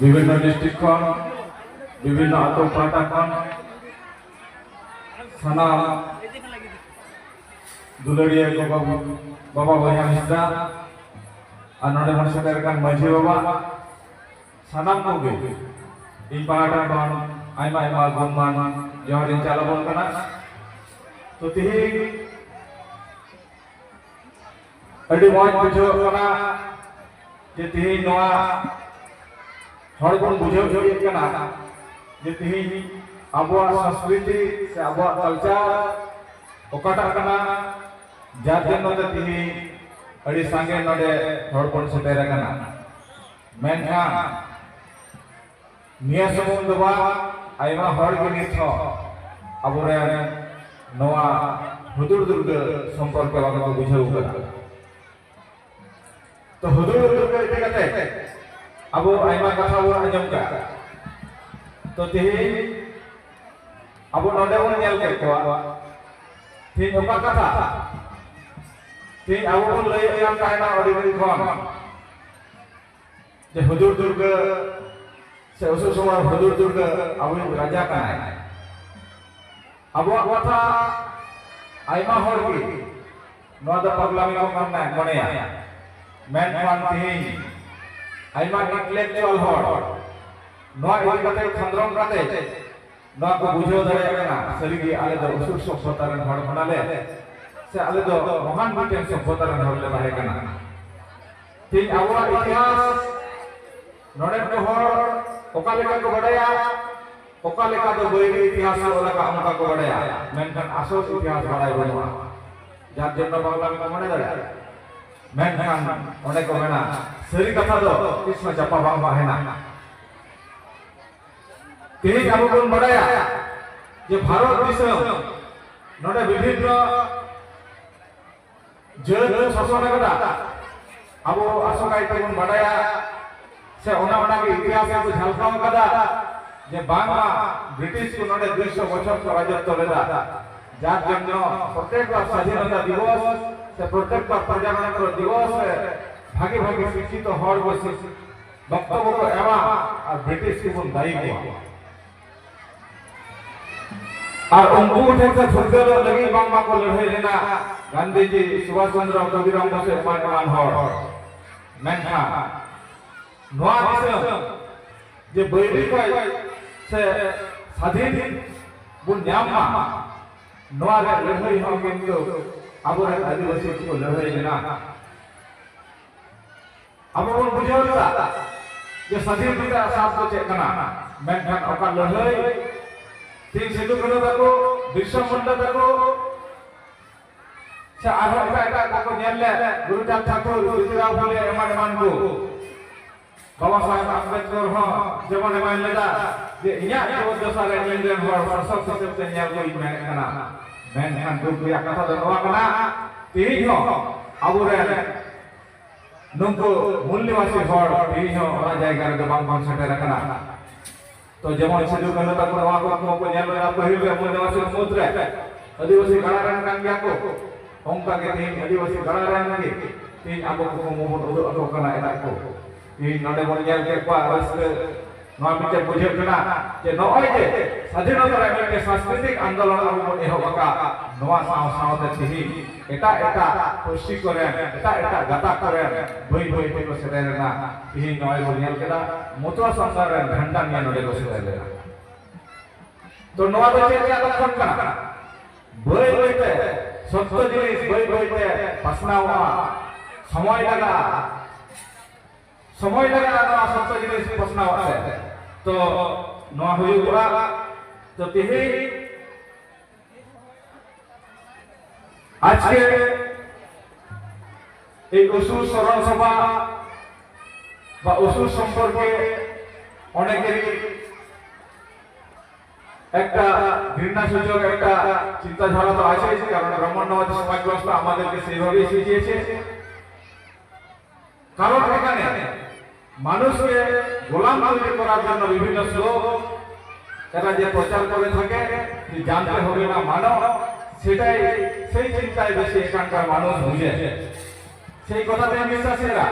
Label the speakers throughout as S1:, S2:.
S1: বিভিন্ন ডিস্ট্রিক্টখন বিভিন্ন আতক পাতাখন থানা দুলড়িয়া বাবা বয়া মিশ্রা, আর নড়ে ভাষা এরকান মাঝি বাবা, সানাম কগে এই পাহাড়া বান, আইমা আইমা গুনমান জহরিন চালাবন কানা। তো তিহি আডি মজ বুঝো কানা। ᱛᱚ ᱛᱮᱦᱮᱧ ᱟᱹᱰᱤ ᱢᱚᱡᱽ ᱵᱩᱡᱷᱟᱹᱜ ᱠᱟᱱᱟ ᱡᱮ ᱛᱮᱦᱮᱧ ᱱᱚᱣᱟ ᱦᱚᱲ ᱵᱚᱱ ᱵᱩᱡᱷᱟᱹᱣ ᱦᱚᱪᱚᱭᱮᱫ ᱠᱟᱱᱟ ᱡᱮ ᱛᱮᱦᱮᱧ ᱟᱵᱚᱣᱟᱜ ᱥᱚᱝᱥᱠᱨᱤᱛᱤ ᱥᱮ ᱟᱵᱚᱣᱟᱜ ᱠᱟᱞᱪᱟᱨ ᱚᱠᱟᱴᱟᱜ ᱠᱟᱱᱟ ᱡᱟᱨ ᱡᱚᱱᱱᱚ ᱛᱮ ᱛᱮᱦᱮᱧ ᱟᱹᱰᱤ ᱥᱟᱸᱜᱮ ᱱᱚᱰᱮ ᱦᱚᱲ ᱵᱚᱱ ᱥᱮᱴᱮᱨ ᱟᱠᱟᱱᱟ ᱢᱮᱱᱠᱷᱟᱱ ᱱᱤᱭᱟᱹ ᱥᱩᱢᱩᱝ ᱫᱚ ᱵᱟᱝ ᱟᱭᱢᱟ ᱦᱚᱲ ᱜᱮ ᱱᱤᱛ ᱦᱚᱸ ᱟᱵᱚᱨᱮᱱ तो हुदुर हुदुर के इते कते अब आइमा कथा वो अंजम का तो तेही अब नोडे वो नेल के को ती ओका कथा ती अब वो लय एम कायना ओडिबरी खोन जे हुदुर दुर्ग से उस समय हुदुर दुर्ग अब राजा का है अब वो कथा आइमा होर की नोदा पगला में को मन ना मने ᱢᱮᱱ ᱠᱷᱟᱱ ᱛᱮᱦᱮᱧ ᱟᱭᱢᱟ ᱤᱱᱴᱮᱞᱮᱠᱪᱩᱣᱟᱞ ᱦᱚᱲ ᱱᱚᱣᱟ ᱤᱫᱤ ᱠᱟᱛᱮ ᱠᱷᱚᱸᱫᱽᱨᱚᱱ ᱠᱟᱛᱮ ᱱᱚᱣᱟ ᱠᱚ ᱵᱩᱡᱷᱟᱹᱣ ᱫᱟᱲᱮᱭᱟᱜ ᱠᱟᱱᱟ ᱥᱟᱹᱨᱤᱜᱮ ᱟᱞᱮ ᱫᱚ ᱩᱥᱩᱞ ᱥᱚᱵᱷᱚᱛᱟ ᱨᱮᱱ ᱦᱚᱲ ᱠᱟᱱᱟᱞᱮ ᱥᱮ ᱟᱞᱮ ᱫᱚ ᱢᱚᱦᱟᱱ ᱢᱤᱫᱴᱮᱱ ᱥᱚᱵᱷᱚᱛᱟ ᱨᱮᱱ ᱦᱚᱲ ᱞᱮ ᱛᱟᱦᱮᱸ ᱠᱟᱱᱟ ᱛᱮᱦᱮᱧ ᱟᱵᱚᱣᱟᱜ ᱤᱛᱤᱦᱟᱥ ᱱᱚᱰᱮᱱ ᱠᱚ ᱦᱚᱲ ᱚᱠᱟ ᱞᱮᱠᱟ ᱠᱚ ᱵᱟᱰᱟᱭᱟ ᱚᱠᱟ ᱞᱮᱠᱟ ᱫᱚ ᱵᱟᱹᱭᱨᱤ ᱤᱛᱤᱦᱟᱥ ᱚᱞ ᱟᱠᱟᱫ ᱚᱱᱠᱟ ᱠᱚ ᱵᱟᱰᱟᱭᱟ ᱢᱮᱱᱠᱷᱟᱱ ᱟᱥᱚᱞ ᱤᱛᱤᱦᱟᱥ ᱵᱟᱰᱟᱭ ᱵᱟᱹᱱᱩᱜᱼᱟ ᱡᱟᱨ ᱡᱚᱱᱱᱚ ᱵᱟᱝᱞᱟ ᱢᱮᱱᱟ ᱢᱚᱱᱮ ᱫᱟᱲᱮᱭᱟᱜᱼᱟ দাঁড়ায় মেনখান অনেক মেনা সারি কথা দো কৃষ্ণ চাপা বাং তেহিᱧ আবো বন বাড়ায়া যে ভারত নডে বিভিন্ন শাসন আবো আসকাই তেমন বাড়ায়া সে ইতিহাস কাদা যে বাংলা ব্রিটিশ নডে 200 বছর রাজত্ব যার জন্য প্রত্যেকবার স্বাধীনতা দিবস সে প্রত্যেকবার প্রজাতন্ত্র দিবস ভাগে ভাগে শিক্ষিত হওয়ার বসে বক্তব্য এমা আর ব্রিটিশ কিন্তু দায়ী হওয়া और अंकुट से छुटकर लगी बांबा को लड़े लेना गांधी जी सुभाष चंद्र कबीराम से पांडवान हर मेनखा नवा दिसम जे बैरी से स्वाधीन बुन न्याम मा ᱱᱚᱣᱟ ᱨᱮ ᱞᱟᱹᱲᱦᱟᱹᱭ ᱦᱚᱸ ᱠᱤᱱᱛᱩ ᱟᱵᱚᱨᱮᱱ ᱟᱹᱫᱤᱵᱟᱹᱥᱤ ᱠᱚ ᱞᱟᱹᱲᱦᱟᱹᱭ ᱞᱮᱱᱟ ᱟᱵᱚ ᱵᱚᱱ ᱵᱩᱡᱷᱟᱹᱣ ᱞᱮᱫᱟ ᱡᱮ ᱥᱟᱹᱫᱷᱤᱱ ᱨᱮᱭᱟᱜ ᱥᱟᱵ ᱫᱚ ᱪᱮᱫ ᱠᱟᱱᱟ ᱢᱮᱱᱠᱷᱟᱱ ᱚᱠᱟ ᱞᱟᱹᱲᱦᱟᱹᱭ ᱛᱤᱱ ᱥᱤᱫᱩ ᱠᱟᱹᱱᱩ ᱛᱟᱠᱚ ᱵᱤᱨᱥᱟ ᱢᱩᱱᱰᱟ ᱛᱟᱠᱚ ᱥᱮ ᱟᱨᱦᱚᱸ ᱮᱴᱟᱜ ᱮᱴᱟᱜ ᱠᱚᱠᱚ ᱧᱮᱞ ᱞᱮᱫ ᱜᱩᱨᱩᱪᱟᱸᱫ ᱴᱷᱟᱠᱩᱨ ᱵᱤᱡᱩᱨᱟᱣ ᱯᱷᱩᱞᱮ ᱮᱢᱟᱱ ᱮᱢᱟᱱ ᱠᱚ বাবা সাহেব আম্বেদকর হ যেমন এমাই লেদা যে ইয়া জবদ সারে নিলেন হর সব সিস্টেম তে নিয়া কই মেন কানা মেন খান দুঃখ ইয়া কথা দন হওয়া কানা তেই হ আবুরে নুঙ্কু মূল্যবাসী হর তেই হ ওরা জায়গা রে বাং বাং সাথে রাখনা তো যেমন সিধু কানো তা কোন ওয়াক মো কো নিয়া লরা কহিবে মূল্যবাসী মুদ্রে। আদিবাসী গাড়ারান কান গিয়া কো অঙ্কা আদিবাসী গাড়ারান কে তেই আবো কো মো মো ওদো এটা কো ᱤᱧ ᱱᱚᱰᱮ ᱵᱚᱱ ᱧᱮᱞ ᱠᱮᱫ ᱠᱚᱣᱟ ᱨᱟᱹᱥᱠᱟᱹ ᱱᱚᱣᱟ ᱢᱤᱫᱴᱮᱱ ᱵᱩᱡᱷᱟᱹᱜ ᱠᱟᱱᱟ ᱡᱮ ᱱᱚᱜᱼᱚᱭ ᱡᱮ ᱥᱟᱫᱷᱤᱱᱚᱛᱟ ᱨᱮ ᱢᱤᱫᱴᱮᱱ ᱥᱟᱝᱥᱠᱨᱤᱛᱤᱠ ᱟᱱᱫᱳᱞᱚᱱ ᱟᱵᱚ ᱵᱚᱱ ᱮᱦᱚᱵ ᱟᱠᱟᱫ ᱱᱚᱣᱟ ᱥᱟᱶ ᱥᱟᱶᱛᱮ ᱛᱤᱦᱤᱧ ᱮᱴᱟᱜ ᱮᱴᱟᱜ ᱯᱟᱹᱨᱥᱤ ᱠᱚᱨᱮ ᱮᱴᱟᱜ ᱮᱴᱟᱜ ᱜᱟᱛᱟᱠ ᱠᱚᱨᱮ ᱵᱟᱹᱭ ᱵᱟᱹᱭ ᱛᱮᱠᱚ ᱥᱮᱴᱮᱨ ᱮᱱᱟ ᱛᱤᱦᱤᱧ ᱱᱚᱜᱼᱚᱭ ᱵᱚᱱ ᱧᱮᱞ ᱠᱮᱫᱟ ᱢᱚᱛᱣᱟ ᱥᱚᱝᱥᱟᱨ ᱨᱮᱱ ᱵᱷᱟᱱᱰᱟᱱᱤᱭᱟᱹ ᱱᱚᱰᱮ ᱠᱚ ᱥᱮᱴᱮᱨ ᱞᱮᱱᱟ ᱛᱚ ᱱᱚᱣᱟ ᱫᱚ ᱪᱮᱫ ᱨᱮᱭᱟᱜ ᱞᱚᱠᱠᱷᱚᱱ ᱠᱟᱱᱟ ᱵᱟᱹᱭ ᱵᱟᱹᱭᱛᱮ ᱥᱚᱛᱛᱚ ᱡᱤᱱᱤᱥ ᱵᱟᱹᱭ ᱵᱟᱹᱭᱛᱮ ᱯᱟᱥᱱᱟᱣᱚᱜᱼᱟ ᱥᱚᱢᱚᱭ ᱞᱟᱜᱟᱜᱼᱟ সময় লাগে ᱱᱚᱣᱟ ᱥᱚᱛᱚ ᱡᱤᱱᱤᱥ ᱯᱚᱥᱱᱟᱣ ᱟᱥᱮ ᱛᱚ ᱱᱚᱣᱟ ᱦᱩᱭᱩᱜᱼᱟ তো তেহেই আজকে এই অসুর স্মরণ সভা বা অসুর সম্পর্কে অনেকেরই একটা ঘৃণা সূচক একটা চিন্তাধারা তো আছে কারণ ব্রাহ্মণ্যবাদ সমাজ ব্যবস্থা আমাদেরকে সেইভাবেই শিখিয়েছে। কারণ এখানে মানুষকে গোলাম তৈরি করার জন্য বিভিন্ন শ্লোক এরা যে প্রচার করে থাকে, যে জানতে হবে না মানব, সেটাই, সেই চিন্তায় বেশি এখানকার মানুষ বুঝে। সেই কথাতে বিশ্বাসীরা,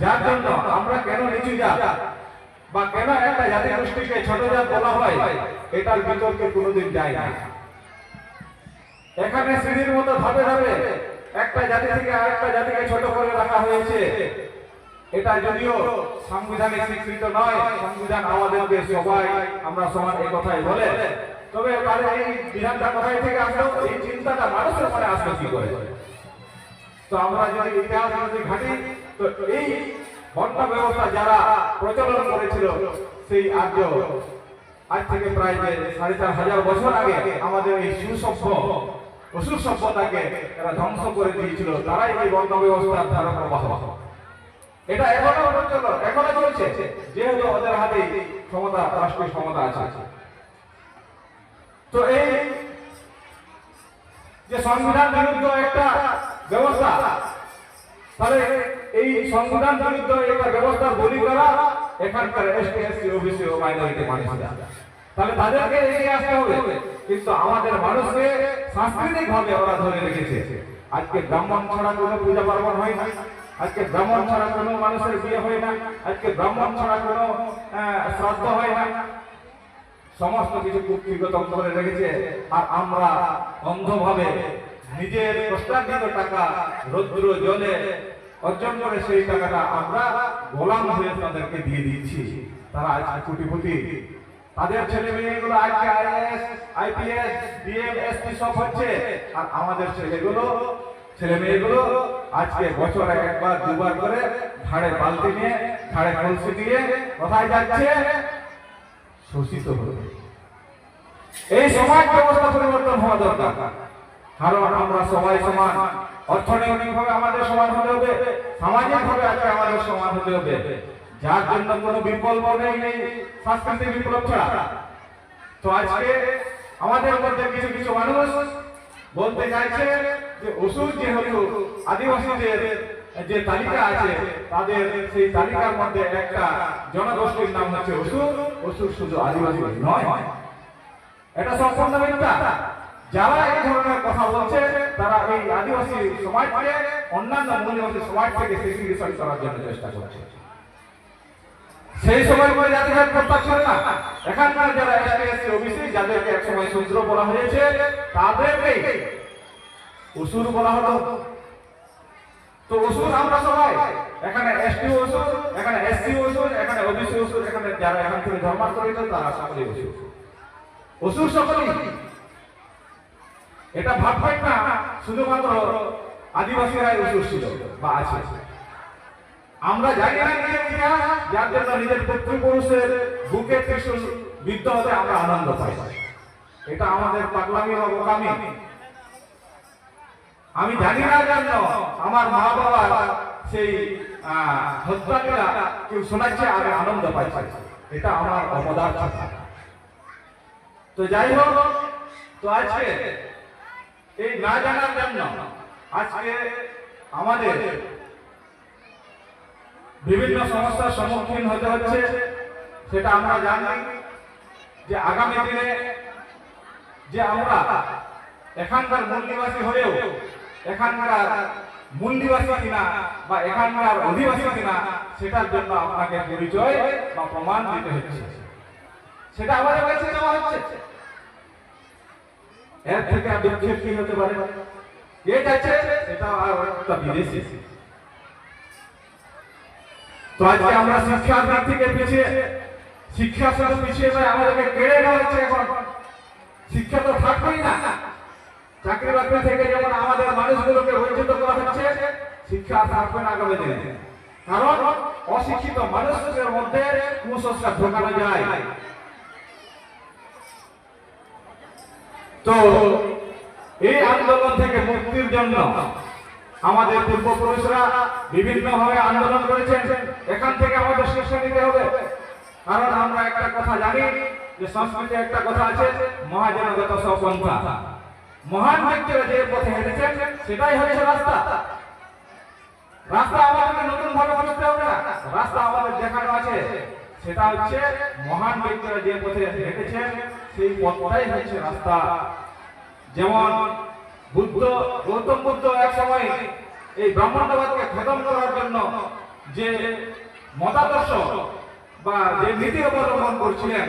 S1: যার জন্য আমরা কেন নিচু জাত বা কেন একটা জাতি গোষ্ঠীকে ছোট জাত বলা হয়, এটার বিতর্কে কোনোদিন যায় না। এখানে সিঁড়ির মতো ধাপে ধাপে একটা জাতি থেকে আরেকটা জাতিকে ছোট করে রাখা হয়েছে। এটা যদিও সাংবিধানিক স্বীকৃত নয়, সংবিধান আমাদেরকে সবাই আমরা সমান এই কথাই বলে। তবে তাহলে এই বিধানটা কোথায় থেকে আসলো? এই চিন্তাটা মানুষের মনে আসলো কি করে? তো আমরা যদি ইতিহাস যদি ঘাটি, তো এই বর্ণ ব্যবস্থা যারা প্রচলন করেছিল, সেই আর্য আজ থেকে প্রায় সাড়ে চার হাজার বছর আগে আমাদের এই সুসভ্য অসুর সভ্যতাকে এরা ধ্বংস করে দিয়েছিল, তারাই এই বর্ণ ব্যবস্থার ধারক প্রবাহ এটা এখনও প্রচলন এখনও চলছে। যেহেতু ওদের হাতে ক্ষমতা রাষ্ট্রীয় ক্ষমতা আছে। তো এই যে সংবিধান বিরুদ্ধ একটা ব্যবস্থা, তাহলে এই সংবিধান বিরুদ্ধ একটা ব্যবস্থার বলি করা এখানকার এসটি এসসি ও মাইনরিটি মানুষরা। তাহলে তাদেরকে এগিয়ে আসতে হবে। কিন্তু আমাদের মানুষকে সাংস্কৃতিক ভাবে ওরা ধরে রেখেছে। আজকে ব্রাহ্মণ ছাড়া কোনো পূজা পার্বণ হয় না আজকে ব্রাহ্মণ ছাড়া কোনো মানুষের বিয়ে হয় না, আজকে ব্রাহ্মণ ছাড়া কোনো শ্রাদ্ধ হয় না। সমস্ত কিছু কুক্ষিগত করে রেখেছে আর আমরা অন্ধভাবে নিজের কষ্টার্জিত টাকা রৌদ্র, জলে অর্জন করে সেই টাকাটা আমরা গোলাম হয়ে তাদেরকে দিয়ে দিচ্ছি তারা আজকে কোটিপতি তাদের ছেলে মেয়েগুলো আজকে আইপিএস ডিএম এসপি সব হচ্ছে? আর আমাদের ছেলেগুলো ছেলে মেয়েগুলো আজকে বছরে একবার, দুবার করে ঘাড়ে বালতি নিয়ে ঘাড়ে কলসি দিয়ে কোথায় যাচ্ছে? শোষিত হবে এই সমাজ ব্যবস্থা পরিবর্তন হওয়া দরকার। কারণ আমরা সবাই সমান। অর্থনৈতিক ভাবে আমাদের সমান হতে হবে। সামাজিক ভাবে আজকে আমাদের সমান হতে হবে। যার জন্য কোনো বিকল্প নেই নেই সাংস্কৃতিক বিপ্লব ছাড়া। তো আজকে আমাদের মধ্যে কিছু কিছু মানুষ বলতে চাইছে যে ওষুধ যেহেতু আদিবাসীদের যে তালিকা আছে, তাদের সেই তালিকার মধ্যে একটা জনগোষ্ঠীর নাম হচ্ছে ওষুধ। ওষুধ শুধু আদিবাসী নয়, এটা সম্পূর্ণ মিথ্যা। যারা এই ধরনের কথা বলছে, তারা এই আদিবাসী সমাজকে, অন্যান্য মূল্যবাসী সমাজ থেকে সেগ্রিগেশন করার জন্য চেষ্টা করছে। সেই সময় করে জাতিভেদ প্রস্তাব ছিল না। এখানকার যারা এসটি ওবিসি যাদেরকে একসময় শূদ্র বলা হয়েছে, তাদেরকেই অসুর বলা হলো। তো অসুর আমরা সবাই, এখানে এসটি অসুর এখানে এসসি অসুর এখানে ওবিসি অসুর এখানে যারা এখান থেকে ধর্মান্তরিত, তারা সকলেই অসুর অসুর সকলেই। এটা ভাববেন না, শুধুমাত্র আদিবাসীরাই অসুর ছিল বা আছে। আমরা জানি না নিজের ইতিহাস যার জন্য নিজের পিতৃপুরুষের বুকে ত্রিশূল বিদ্ধ হতে আমরা আনন্দ পাই। এটা আমাদের পাগলামি বা বোকামি আমি জানি না জন্য আমার মা বাবা সেই কেউ শোনাচ্ছে, আমি আনন্দ পাইছি। এটা আমার অপদার্থ তো যাই হোক, তো আজকে এই না জানার জন্য আজকে আমাদের বিভিন্ন সমস্যার সম্মুখীন হতে হচ্ছে। সেটা আমরা জানি যে আগামী দিনে যে আমরা এখানকার মূল নিবাসী হয়েও এখানকার মূল নিবাসী কিনা বা এখানকার অধিবাসী কিনা, সেটার জন্য আপনাকে পরিচয় বা প্রমাণ দিতে হচ্ছে। সেটা আমাদের কাছে দেওয়া হচ্ছে। এর থেকে আর দুঃখের কি হতে পারে? কে চাইছে? সেটা আর একটা বিদেশি। তো আজকে আমরা শিক্ষার দিক থেকে পিছিয়ে, শিক্ষা শুধু পিছিয়ে নয়, আমাদেরকে কেড়ে নেওয়া হচ্ছে এখন। শিক্ষা তো থাকবেই না। চাকরি বাকরি থেকে যেমন আমাদের মানুষগুলোকে বঞ্চিত করা হচ্ছে, শিক্ষা থাকবে না আগামী দিনে। কারণ অশিক্ষিত মানুষের মধ্যে কুসংস্কার ঢোকানো যায়। তো এই আন্দোলন থেকে মুক্তির জন্য আমাদের পূর্বপুরুষরা বিভিন্ন ভাবে আন্দোলন করেছেন। এখান থেকে আমাদের শিক্ষা নিতে হবে। কারণ আমরা একটা কথা জানি যে সংস্কৃতি একটা কথা আছে, মহাজনগত সপন্থা। মহান ব্যক্তিরা যে পথে হেঁটেছেন, সেটাই হচ্ছে রাস্তা। রাস্তা আমাদেরকে নতুন ভাবে বুঝতে হবে না। রাস্তা আমাদের দেখানো আছে। সেটা হচ্ছে মহান ব্যক্তিরা যে পথে হেঁটেছেন, সেই পথটাই হচ্ছে রাস্তা। যেমন বুদ্ধ, গৌতম বুদ্ধ এক সময় এই ব্রাহ্মণ্যবাদকে খতম করার জন্য যে মতাদর্শ বা যে নীতি অবলম্বন করছিলেন,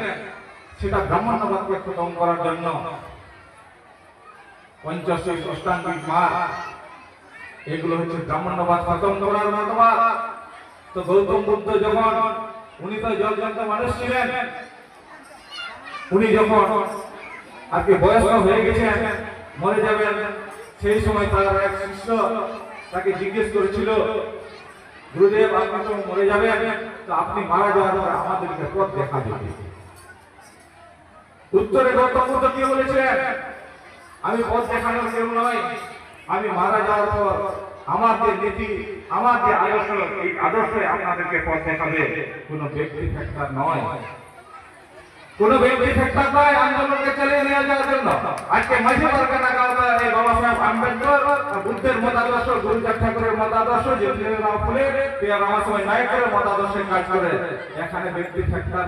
S1: সেটা ব্রাহ্মণ্যবাদকে খতম করার জন্য পঞ্চাশী অষ্টাঙ্গিক মার এগুলো হচ্ছে ব্রাহ্মণ্যবাদ খতম করার মতবাদ। তো গৌতম বুদ্ধ যখন, উনি তো জলজন্ত মানুষ ছিলেন, উনি যখন আর কি বয়স্ক হয়ে গেছেন মরে যাবেন। সেই সময় তার এক শিষ্য তাকে জিজ্ঞেস করেছিল, গুরুদেব, আপনি তো মরে যাবেন, তো আপনি মারা যাওয়ার পর আমাদেরকে পথ দেখা দেবে উত্তরে গৌতম বুদ্ধ কি বলেছিলেন? আমি পথ দেখানোর কেউ নয় আমি মারা যাওয়ার পর আমার যে নীতি, আমার যে আদর্শ, এই আদর্শে আপনাদেরকে পথ দেখাবে। কোনো ব্যক্তি ফ্যাক্টর নয়। কোন ব্যক্তি আন্দোলনকে চালিয়ে যাওয়ার জন্য। আজকে এই বাবা সাহেব আম্বেদকর, বুদ্ধের মতাদর্শ ঠাকুরের মতাদর্শ জ্যোতিরাও ফুলে মতাদর্শে কাজ করে। এখানে ব্যক্তি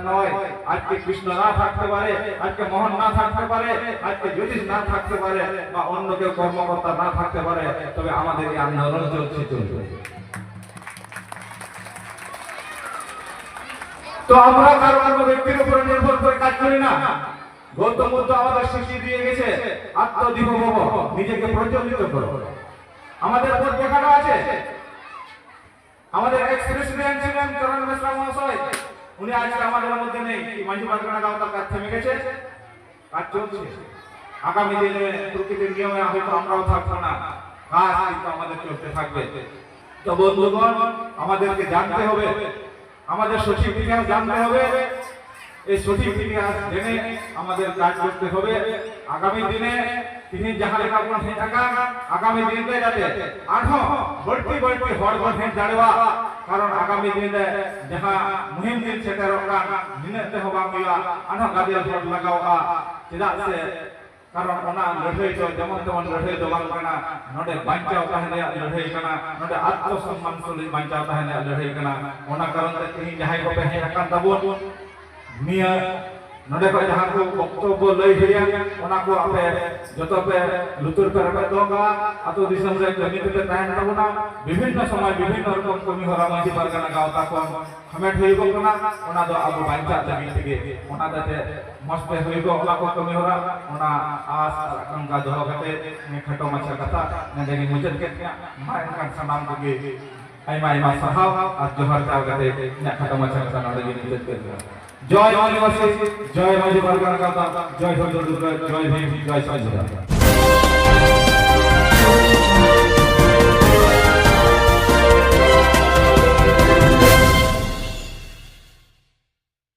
S1: নয়, আজকে কৃষ্ণ না থাকতে পারে, আজকে মোহন না থাকতে পারে, আজকে জ্যোতিষ না থাকতে পারে, বা অন্য কেউ কর্মকর্তা না থাকতে পারে, তবে আমাদের এই আন্দোলন চলছে, চলবে। তো আমরা কারও কারও ব্যক্তির উপরে নির্ভর করে কাজ করি না। গৌতম বুদ্ধ আমাদের শিখিয়ে দিয়ে গেছে আত্মদীপ নিজেকে প্রজ্বলিত করো। আমাদের পথ দেখানো আছে। আমাদের এক্স চরণ মিশ্রা মহাশয়, উনি আজকে আমাদের মধ্যে নেই। মাঝি তার কাজ থেমে গেছে। কাজ চলছে। আগামী দিনে প্রকৃতির নিয়মে হয়তো আমরাও থাকব না। কাজ কিন্তু আমাদের চলতে থাকবে। তো বন্ধুগণ, আমাদেরকে জানতে হবে আমাদের সঠিক ইতিহাস জানতে হবে। এই সঠিক ইতিহাস জেনে আমাদের কাজ করতে হবে। আগামী দিনে তিনি যাহা লেখা কোন সেই টাকা আগামী দিনে যাতে আঠো বড়তি বড়তি হড় গঠন জাড়वा কারণ আগামী দিনে যাহা মুহিম দিন সেটারকা দিনেতে হবা মিলা আঠো গাদিয়াল হড় লাগাওয়া চেদাগ সে কারণ ওনা লড়াই তো যেমন তেমন লড়াই বাং কানা নডে বাঞ্চাও তাহলে লড়াই কানা নডে আত্মসম্মান তুলি বাঞ্চাও তাহলে লড়াই কানা ওনা কারণ তে তিনি যাহাই ko pe hekan tabun নিয়া নডে কো যাহা কো বক্তব্য লই হইয়া ওনা কো আপে যত পে লুতুর পে রাখে দোগা আতো দিশম রে জমিতে তাহেন তাবুনা বিভিন্ন সময় বিভিন্ন রকম কমি হরা মাঝি পারগানা গাওতা কো হামেট হইব কনা ওনা দো আবু বাঞ্চা লাগি থেকে ওনা দাতে মস্তে হইব ওলা কো কমি হরা ওনা আস আকাঙ্ক্ষা দহ কাতে নে খাটো মাছা কথা নে দেখি মুজত কে মাইন কান সানাম কগে আইমা আইমা সাহাও আর জোহর চাও কাতে নে খাটো মাছা কথা নড়ে মুজত কে জয় আদিবাসী জয় মাঝি পারগানা গাওতা জয় হরিদ্র জয় ভীম জয় সঞ্জয়